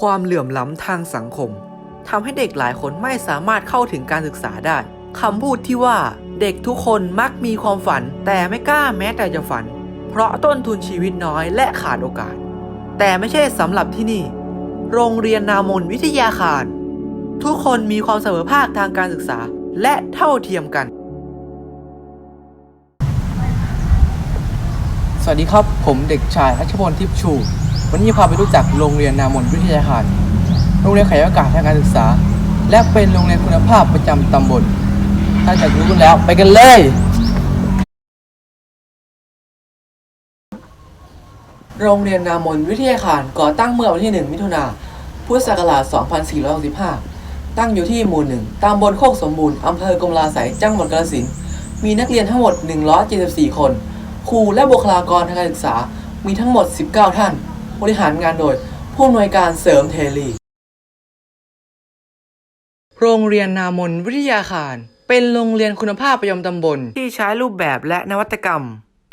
ความเหลื่อมล้ำทางสังคมทำให้เด็กหลายคนไม่สามารถเข้าถึงการศึกษาได้คำพูดที่ว่าเด็กทุกคนมักมีความฝัน แต่ไม่กล้าแม้แต่จะฝัน เพราะต้นทุนชีวิตน้อยและขาดโอกาส แต่ไม่ใช่สำหรับที่นี่ โรงเรียนนามนวิทยาคาร ทุกคนมีความเสมอภาคทางการศึกษาและเท่าเทียมกัน สวัสดีครับผมเด็กชายรัชพลทิพชู วันนี้พาไปรู้จักโรงเรียนนามนวิทยาคาร โรงเรียนขยายโอกาสทางการศึกษา และเป็นโรงเรียนคุณภาพประจำตำบล ถ้าอยากรู้กันแล้วไปกันเลย โรงเรียนนามนวิทยาคารก่อตั้งเมื่อวันที่ 1 มิถุนาพุทธศักราช 2465 ตั้งอยู่ที่หมู่หนึ่งตำบลโคกสมบูรณ์อำเภอกมลาไสยจังหวัดกาฬสินธุ์มีนักเรียนทั้งหมด 174 คน ครูและบุคลากรทางการศึกษามีทั้งหมด 19 ท่าน บริหารงานโดย ผู้อำนวยการเสริมเทลี โรงเรียนนามนวิทยาคาร เป็นโรงเรียนคุณภาพประจำตำบล ที่ใช้รูปแบบและนวัตกรรม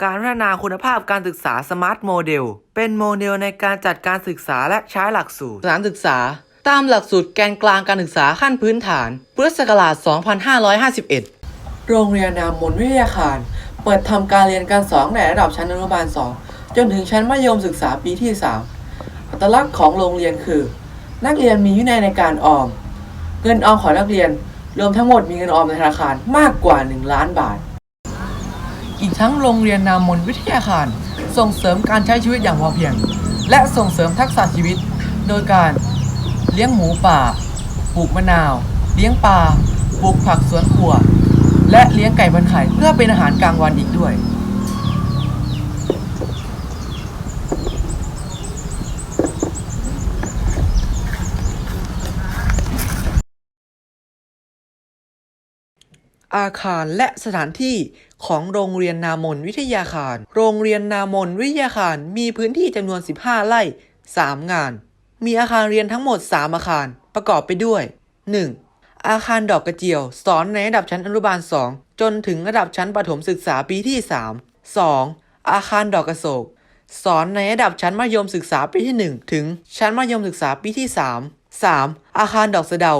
การพัฒนาคุณภาพการศึกษาสมาร์ทโมเดล เป็นโมเดลในการจัดการศึกษาและใช้หลักสูตรสถานศึกษา ตามหลักสูตรแกนกลางการศึกษาขั้นพื้นฐานพุทธศักราช 2551โรงเรียนนามนวิทยาคาร เปิดทำการเรียนการสอนในระดับชั้นอนุบาล 2 จนถึงชั้นมัธยมศึกษาปีที่ 3 อัตลักษณ์ของโรงเรียนคือ นักเรียนมีวินัยในการออม เงินออมของนักเรียนรวมทั้งหมดมีเงินออมในธนาคารมากกว่า 1 ล้านบาท อีกทั้งโรงเรียนนามนวิทยาคาร ส่งเสริมการใช้ชีวิตอย่างพอเพียง และส่งเสริมทักษะชีวิต โดยการเลี้ยงหมูป่า ปลูกมะนาว เลี้ยงปลา ปลูกผักสวนครัว และเลี้ยงไก่พันไข่เพื่อเป็นอาหารกลางวันอีกด้วย อาคารและสถานที่ของโรงเรียนนามนวิทยาคาร โรงเรียนนามนวิทยาคารมีพื้นที่จำนวน 15 ไร่ 3 งาน มีอาคารเรียนทั้งหมด 3 อาคาร ประกอบไปด้วย 1. อาคารดอกกระเจียว สอนในระดับชั้นอนุบาล 2 จนถึงระดับชั้นประถมศึกษาปีที่ 3 2. อาคารดอกกระโศก สอนในระดับชั้นมัธยมศึกษาปีที่ 1 ถึงชั้นมัธยมศึกษาปีที่ 3 3. อาคารดอกสะเดา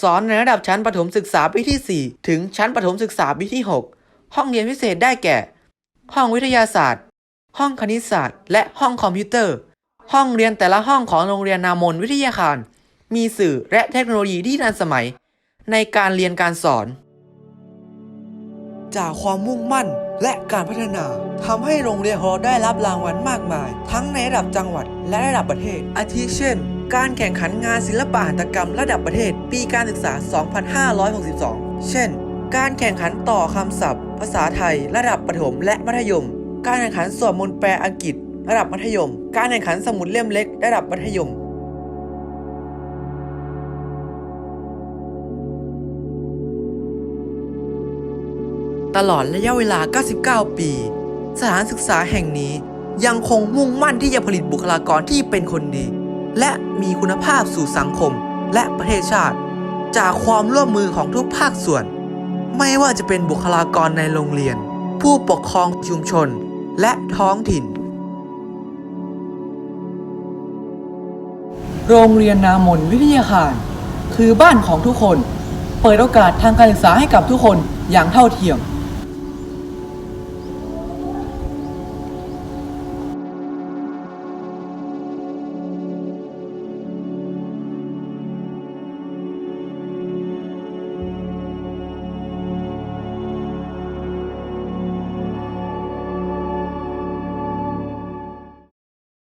สอนในระดับชั้นประถมศึกษาปีที่ 4 ถึงชั้นประถมศึกษาปีที่ 6 ห้องเรียนพิเศษได้แก่ ห้องวิทยาศาสตร์ ห้องคณิตศาสตร์ และห้องคอมพิวเตอร์ ห้องเรียนแต่ละห้องของโรงเรียนนามนวิทยาคาร มีสื่อและเทคโนโลยีที่ทันสมัย ในการเรียนการสอน จากความมุ่งมั่นและการพัฒนาทำให้โรงเรียนของเราได้รับรางวัลมากมาย ทั้งในระดับจังหวัดและระดับประเทศ อาทิเช่น การแข่งขันงานศิลปะหัตถกรรมระดับประเทศปีการศึกษา 2562 เช่น การแข่งขันต่อคำศัพท์ ภาษาไทย ระดับประถมและมัธยม การแข่งขันสวดมนต์แปลอังกฤษ ระดับมัธยม การแข่งขันสมุดเล่มเล็ก ระดับมัธยมตลอดระยะเวลา 99 ปี สถานศึกษาแห่งนี้ยังคงมุ่งมั่นที่จะผลิตบุคลากรที่เป็นคนดี และมีคุณภาพสู่สังคมและประเทศชาติ จากความร่วมมือของทุกภาคส่วน ไม่ว่าจะเป็นบุคลากรในโรงเรียน ผู้ปกครองชุมชน และท้องถิ่น โรงเรียนนามนวิทยาคาร คือบ้านของทุกคน เปิดโอกาสทางการศึกษาให้กับทุกคนอย่างเท่าเทียม